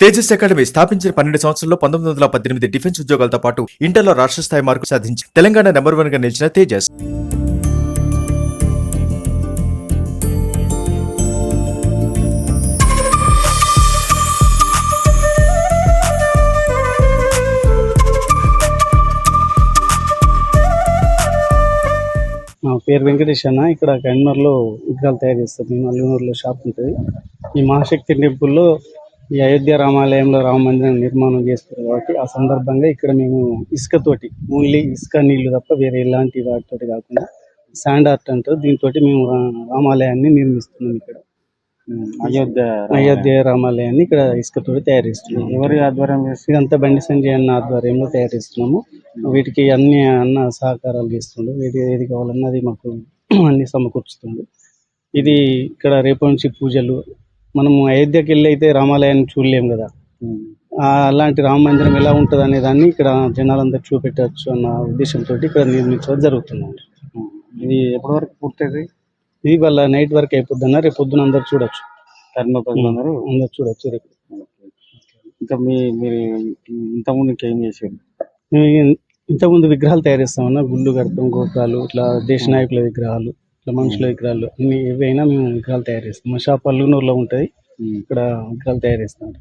Tejas academy స్థాపించిన పన్నెండు సంవత్సరాల్లో పంతొమ్మిది వందల పద్దెనిమిది డిఫెన్స్ ఉద్యోగాలతో పాటు ఇంటర్లో రాష్ట్ర స్థాయి మార్కు సాధించి తెలంగాణ నెంబర్ వన్గా నిలిచిన తేజస్. నా పేరు వెంకటేష్ అన్న. ఇక్కడ కన్మర్లో విగ్రహాలు తయారు చేస్తారు. మేము అల్లూరులో షాప్ ఉంటుంది. ఈ మహాశక్తి టెంపుల్లో ఈ అయోధ్య రామాలయంలో రామ మందిరం నిర్మాణం చేస్తారు కాబట్టి ఆ సందర్భంగా ఇక్కడ మేము ఇసుకతోటి ఓన్లీ ఇసుక నీళ్ళు తప్ప వేరే ఎలాంటి వాటితోటి కాకుండా శాండ్ ఆర్ట్ అంటారు దీంతో మేము రామాలయాన్ని నిర్మిస్తున్నాం ఇక్కడ. అయోధ్య అయోధ్య రామాలయాన్ని ఇక్కడ ఇసుకతోటి తయారు చేస్తున్నాం. ఎవరి ఆధ్వర్యం ఇదంతా బండి సంజయ్ అన్న ఆధ్వర్యంలో తయారు చేస్తున్నాము. వీటికి అన్ని అన్న సహకారాలు చేస్తుండు. వీటి ఏది కావాలన్నా అది మాకు అన్ని సమకూర్చుతుంది ఇది ఇక్కడ రేపటి నుంచి పూజలు మనము అయోధ్యకి వెళ్ళి అయితే రామాలయాన్ని చూడలేం కదా అలాంటి రామ మందిరం ఎలా ఉంటుంది అనే దాన్ని ఇక్కడ జనాలందరూ చూపెట్టవచ్చు అన్న ఉద్దేశంతో ఇక్కడ నిర్మించడం జరుగుతుంది ఇది ఎప్పటి వరకు పూర్తయింది? ఇది వాళ్ళ నైట్ వరకు అయిపోద్దన్న రేపు పొద్దున అందరు చూడొచ్చు. ప్రజలందరూ అందరు? చూడొచ్చు రేపు. ఇంకా మీ మీరు ఇంతకుముందు ఇంకేం చేశారు? మేము ఇంతకుముందు విగ్రహాలు తయారు చేస్తామన్నా గుళ్ళు కడతాం గోపురాలు ఇట్లా దేశ నాయకుల విగ్రహాలు. ఇట్లా మనుషుల విగ్రహాలు అన్ని ఏవైనా మేము విగ్రహాలు తయారు చేస్తాం. మా షాప్ అల్లునూరులో ఉంటుంది. ఇక్కడ విగ్రహాలు తయారు చేస్తాం